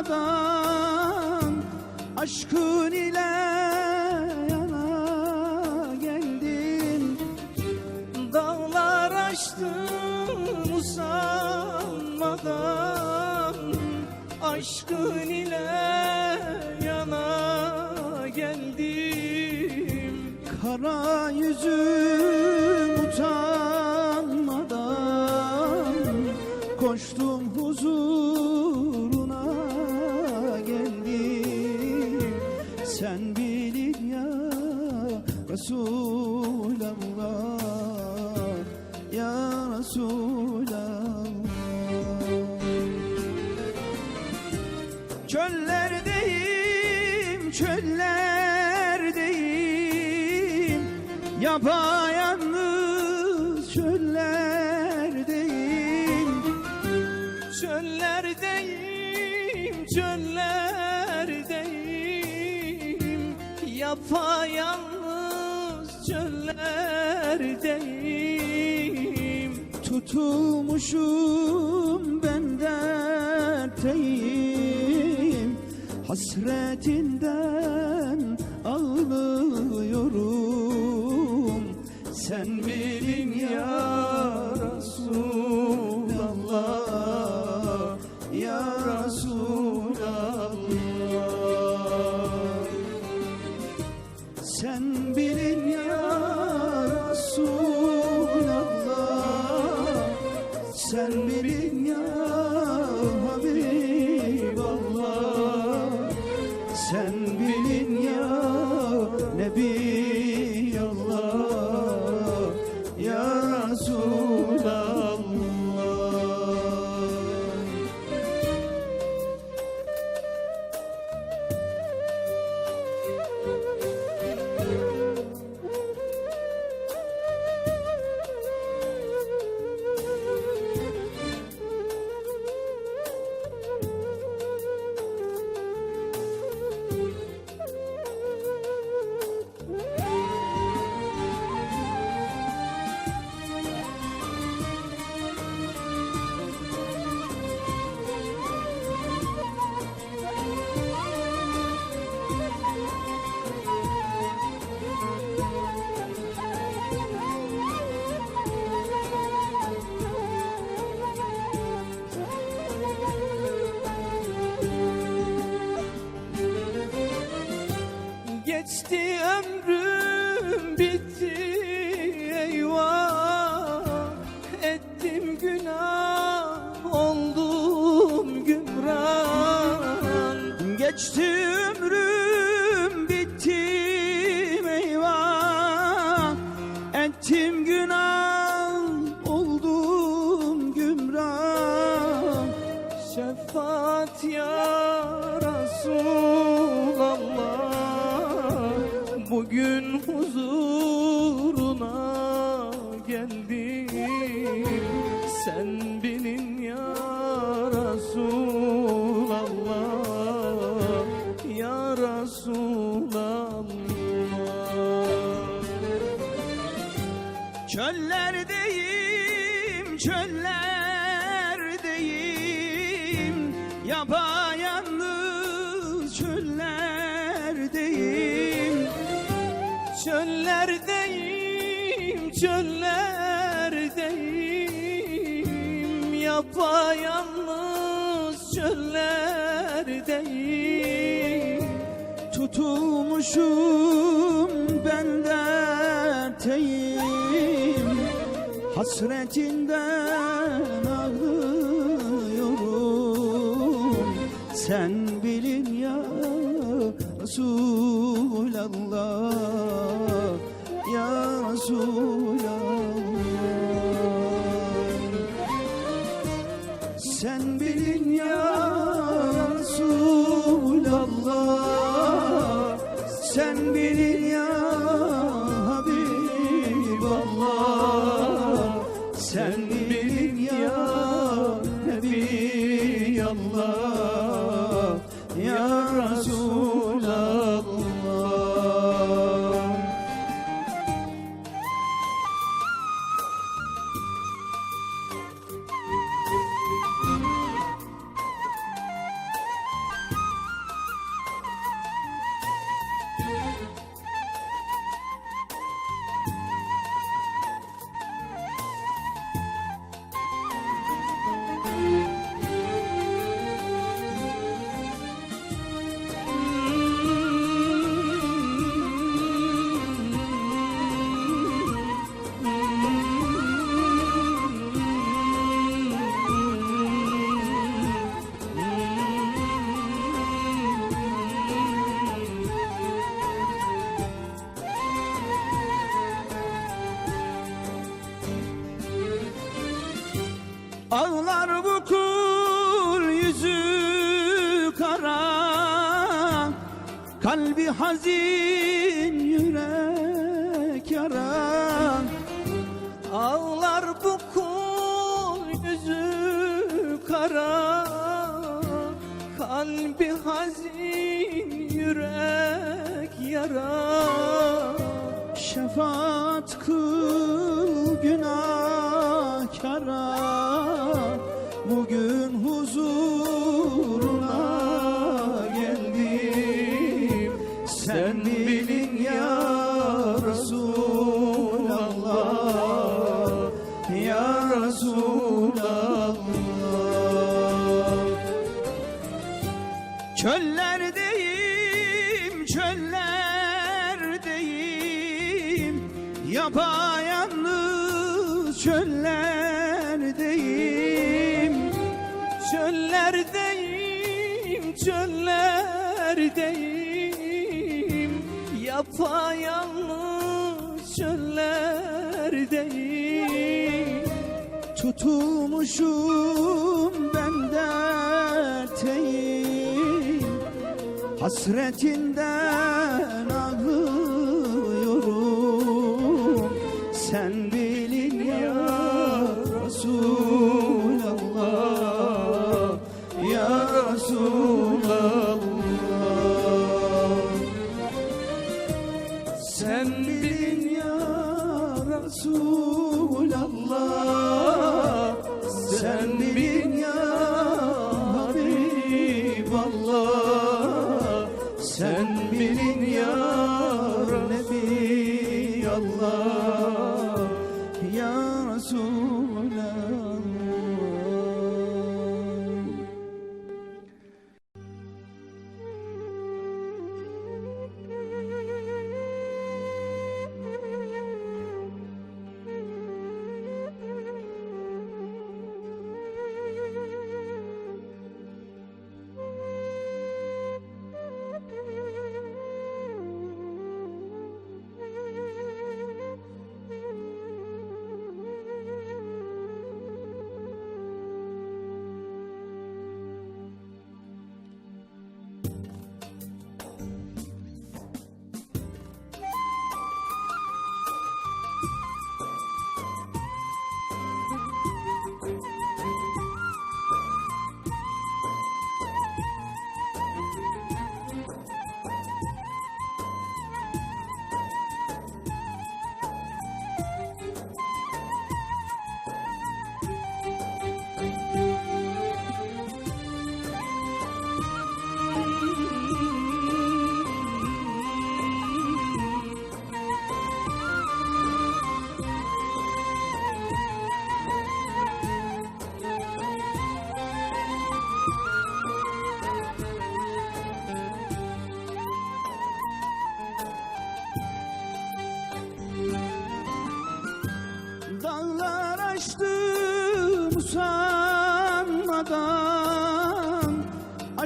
usanmadan aşkın ile yana geldim Dağlar aştım usanmadan aşkın ile yana geldim Kara yüzüm Resulallah Ya Resulallah. Çöllerdeyim, çöllerdeyim. Yapayalnız çöllerdeyim. Çöllerdeyim, çöllerdeyim. Yapayalnız çöllerdeyim Tutulmuşum ben dertteyim Hasretinden ağlıyorum Sen bilin ya Resulallah Sen bilin ya Geçti ömrüm bitti eyvah. Ettim günah oldum gümran Şefaat ya Resulallah. Bugün huzuruna geldim. Sen Yapayalnız çöllerdeyim. Çöllerdeyim, çöllerdeyim. Yapayalnız çöllerdeyim. Tutulmuşum ben dertteyim Hasretinden Sen bilin ya Resulallah Ya Resulallah Allah Ya Kalbi hazin yürek yaran Ağlar bu kul yüzü kara. Kalbi hazin yürek yara. Şefaat kıl günahkara Çöllerdeyim, çöllerdeyim. Yapayalnız çöllerdeyim. Çöllerdeyim, çöllerdeyim. Yapayalnız çöllerdeyim. Tutulmuşum ben derteyim Hasretinden Sen bilin ya Nebi Allah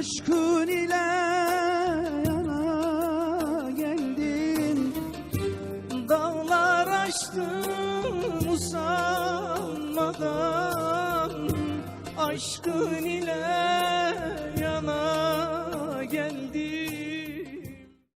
Aşkın